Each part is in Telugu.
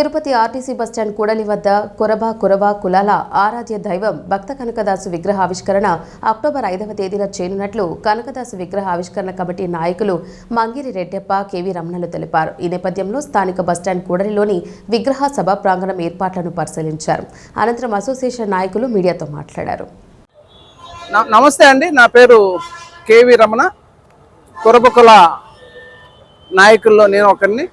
తిరుపతి ఆర్టీసీ బస్టాండ్ కూడలి వద్ద కొరబా కొరబా కులాల ఆరాధ్య దైవం భక్త కనకదాసు విగ్రహ ఆవిష్కరణ అక్టోబర్ ఐదవ తేదీన చేయనున్నట్లు కనకదాసు విగ్రహ ఆవిష్కరణ కమిటీ నాయకులు మంగిరి రెడ్డెప్ప కేవీ రమణలు తెలిపారు. ఈ నేపథ్యంలో స్థానిక బస్టాండ్ కూడలిలోని విగ్రహ సభ ప్రాంగణం ఏర్పాట్లను పరిశీలించారు. అనంతరం అసోసియేషన్ నాయకులు మీడియాతో మాట్లాడారు. న- నమస్తే అండి. నా పేరు కేవి రమణ. కురబకుల నాయకుల్లో నేను ఒకరిని.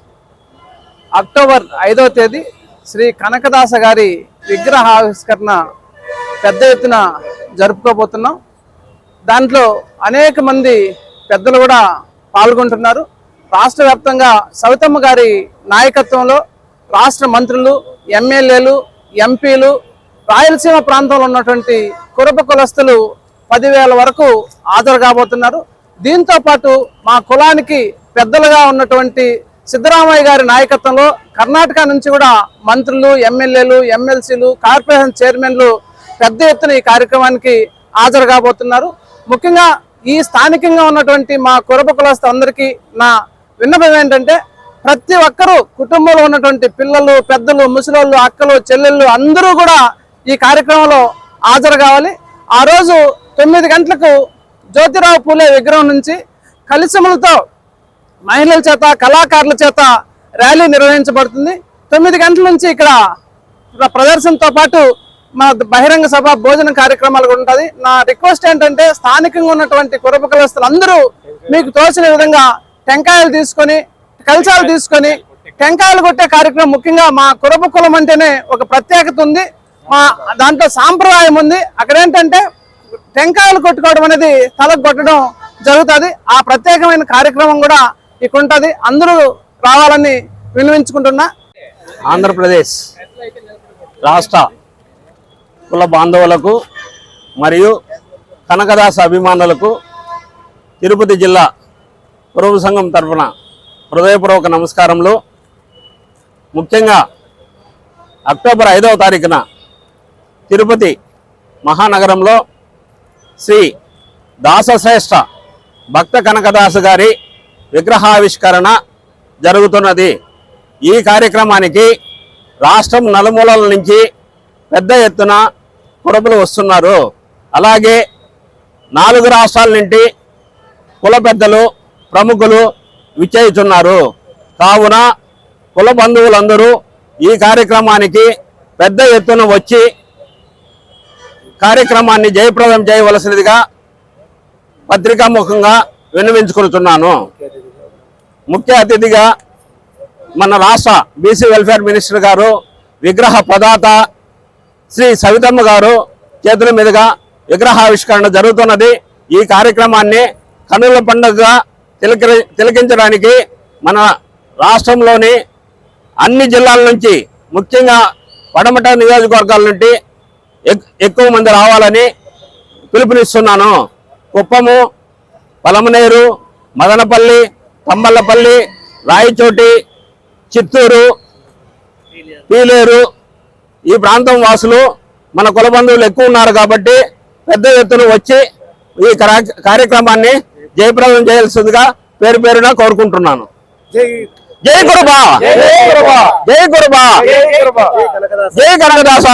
అక్టోబర్ ఐదవ తేదీ శ్రీ కనకదాస గారి విగ్రహ ఆవిష్కరణ పెద్ద ఎత్తున జరుపుకోబోతున్నాం. దాంట్లో అనేక మంది పెద్దలు కూడా పాల్గొంటున్నారు. రాష్ట్ర వ్యాప్తంగా సవితమ్మ గారి నాయకత్వంలో రాష్ట్ర మంత్రులు ఎమ్మెల్యేలు ఎంపీలు రాయలసీమ ప్రాంతంలో ఉన్నటువంటి కురప కులస్తులు పదివేల వరకు హాజరు కాబోతున్నారు. దీంతో పాటు మా కులానికి పెద్దలుగా ఉన్నటువంటి సిద్ధరామయ్య గారి నాయకత్వంలో కర్ణాటక నుంచి కూడా మంత్రులు ఎమ్మెల్యేలు ఎమ్మెల్సీలు కార్పొరేషన్ చైర్మన్లు పెద్ద ఎత్తున ఈ కార్యక్రమానికి హాజరు కాబోతున్నారు. ముఖ్యంగా ఈ స్థానికంగా ఉన్నటువంటి మా కురప కులస్తులందరికీ నా విన్నపం ఏంటంటే ప్రతి ఒక్కరూ కుటుంబంలో ఉన్నటువంటి పిల్లలు పెద్దలు ముసలోళ్ళు అక్కలు చెల్లెళ్ళు అందరూ కూడా ఈ కార్యక్రమంలో హాజరు కావాలి. ఆ రోజు తొమ్మిది గంటలకు జ్యోతిరావు పూలే విగ్రహం నుంచి కలిసములతో మహిళల చేత కళాకారుల చేత ర్యాలీ నిర్వహించబడుతుంది. తొమ్మిది గంటల నుంచి ఇక్కడ ప్రదర్శనతో పాటు మా బహిరంగ సభ భోజన కార్యక్రమాలు కూడా ఉంటుంది నా రిక్వెస్ట్ ఏంటంటే స్థానికంగా ఉన్నటువంటి కురబ కులస్తులు అందరూ మీకు తోచిన విధంగా టెంకాయలు తీసుకొని కలశాలు తీసుకొని టెంకాయలు కొట్టే కార్యక్రమం ముఖ్యంగా మా కురబ కులం అంటేనే ఒక ప్రత్యేకత ఉంది. మా దాంట్లో సాంప్రదాయం ఉంది. అక్కడ ఏంటంటే టెంకాయలు కొట్టుకోవడం అనేది తలకు కొట్టడం జరుగుతుంది. ఆ ప్రత్యేకమైన కార్యక్రమం కూడా ఇక్కడ ఉంటుంది అందరూ రావాలని విన్నవించుకుంటున్నా. ఆంధ్రప్రదేశ్ రాష్ట్ర కుల బాంధవులకు మరియు కనకదాస అభిమానులకు తిరుపతి జిల్లా పురవ సంఘం తరఫున హృదయపూర్వక నమస్కారములు. ముఖ్యంగా అక్టోబర్ ఐదవ తారీఖున తిరుపతి మహానగరంలో శ్రీ దాసశ్రేష్ఠ భక్త కనకదాసు గారి విగ్రహావిష్కరణ జరుగుతున్నది. ఈ కార్యక్రమానికి రాష్ట్రం నలుమూలల నుంచి పెద్ద ఎత్తున కురపులు వస్తున్నారు. అలాగే నాలుగు రాష్ట్రాల నుండి కుల పెద్దలు ప్రముఖులు విచ్చేయుచున్నారు. కావున కుల బంధువులందరూ ఈ కార్యక్రమానికి పెద్ద ఎత్తున వచ్చి కార్యక్రమాన్ని జయప్రదం చేయవలసినదిగా పత్రికాముఖంగా విన్నవించుకుంటున్నాను ముఖ్య అతిథిగా మన రాష్ట్ర బీసీ వెల్ఫేర్ మినిస్టర్ గారు విగ్రహ ప్రదాత శ్రీ సవితమ్మ గారు చేతుల మీదుగా విగ్రహావిష్కరణ జరుగుతున్నది. ఈ కార్యక్రమాన్ని కనుల పండుగగా తిలక తిలకించడానికి మన రాష్ట్రంలోని అన్ని జిల్లాల నుంచి ముఖ్యంగా పడమట నియోజకవర్గాల నుండి ఎక్- ఎక్కువ మంది రావాలని పిలుపునిస్తున్నాను. కుప్పము పలమనేరు మదనపల్లి తమ్మల్లపల్లి రాయచోటి చిత్తూరు పీలేరు ఈ ప్రాంతం వాసులు మన కుల బంధువులు ఎక్కువ ఉన్నారు కాబట్టి పెద్ద ఎత్తున వచ్చి ఈ కరా- కార్యక్రమాన్ని జయప్రదం చేయాల్సిందిగా పేరు పేరున కోరుకుంటున్నాను. జై గురుబా! జై గురుబా! జై కనకదాస!